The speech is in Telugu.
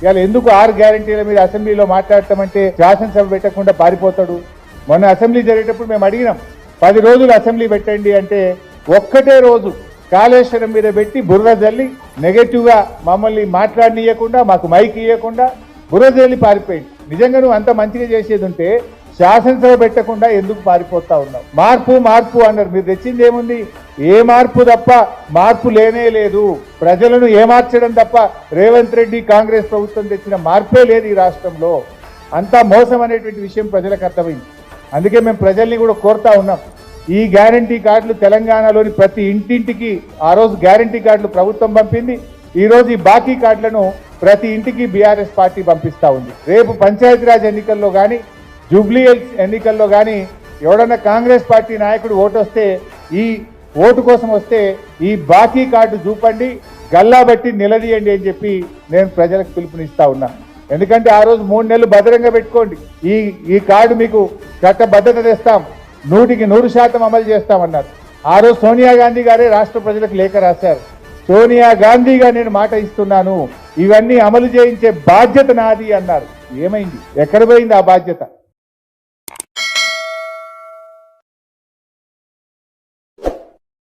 ఇవాళ ఎందుకు ఆరు గ్యారంటీల మీద అసెంబ్లీలో మాట్లాడటమంటే శాసనసభ పెట్టకుండా పారిపోతాడు? మొన్న అసెంబ్లీ జరిగేటప్పుడు మేము అడిగినాం పది రోజులు అసెంబ్లీ పెట్టండి అంటే ఒక్కటే రోజు కాళేశ్వరం మీద పెట్టి బుర్ర జల్లి నెగటివ్గా మమ్మల్ని మాట్లాడనీయకుండా మాకు మైక్ ఇవ్వకుండా బుర్ర జల్లి పారిపోయింది. నిజంగా నువ్వు అంత మంచిగా చేసేది ఉంటే శాసనసభ పెట్టకుండా ఎందుకు పారిపోతా ఉన్నావు? మార్పు మార్పు అన్నారు. మీరు తెచ్చింది ఏముంది? ఏ మార్పు తప్ప మార్పు లేనే లేదు. ప్రజలను ఏమార్చడం తప్ప రేవంత్ రెడ్డి కాంగ్రెస్ ప్రభుత్వం తెచ్చిన మార్పే లేదు ఈ రాష్ట్రంలో. అంతా మోసం అనేటువంటి విషయం ప్రజలకు అర్థమైంది. అందుకే మేము ప్రజల్ని కూడా కోరుతా ఉన్నాం. ఈ గ్యారంటీ కార్డులు తెలంగాణలోని ప్రతి ఇంటింటికి ఆ రోజు గ్యారంటీ కార్డులు ప్రభుత్వం పంపింది. ఈరోజు ఈ బాకీ కార్డులను ప్రతి ఇంటికి బీఆర్ఎస్ పార్టీ పంపిస్తా ఉంది. రేపు పంచాయతీరాజ్ ఎన్నికల్లో కానీ జూబ్లీ ఎన్నికల్లో కానీ ఎవడన్నా కాంగ్రెస్ పార్టీ నాయకుడు ఓటు వస్తే ఈ ఓటు కోసం వస్తే ఈ బాకీ కార్డు చూపండి గల్లా బట్టి నిలదీయండి అని చెప్పి నేను ప్రజలకు పిలుపునిస్తా ఉన్నా. ఎందుకంటే ఆ రోజు మూడు నెలలు భద్రంగా పెట్టుకోండి. ఈ ఈ కార్డు మీకు చట్టబద్ధత తెస్తాం. నూటికి నూరు శాతం అమలు చేస్తామన్నారు. ఆ రోజు సోనియా గాంధీ గారే రాష్ట్ర ప్రజలకు లేఖ రాశారు. సోనియా గాంధీగా నేను మాట ఇస్తున్నాను. ఇవన్నీ అమలు చేయించే బాధ్యత నాది అన్నారు. ఏమైంది? ఎక్కడ పోయింది ఆ బాధ్యత?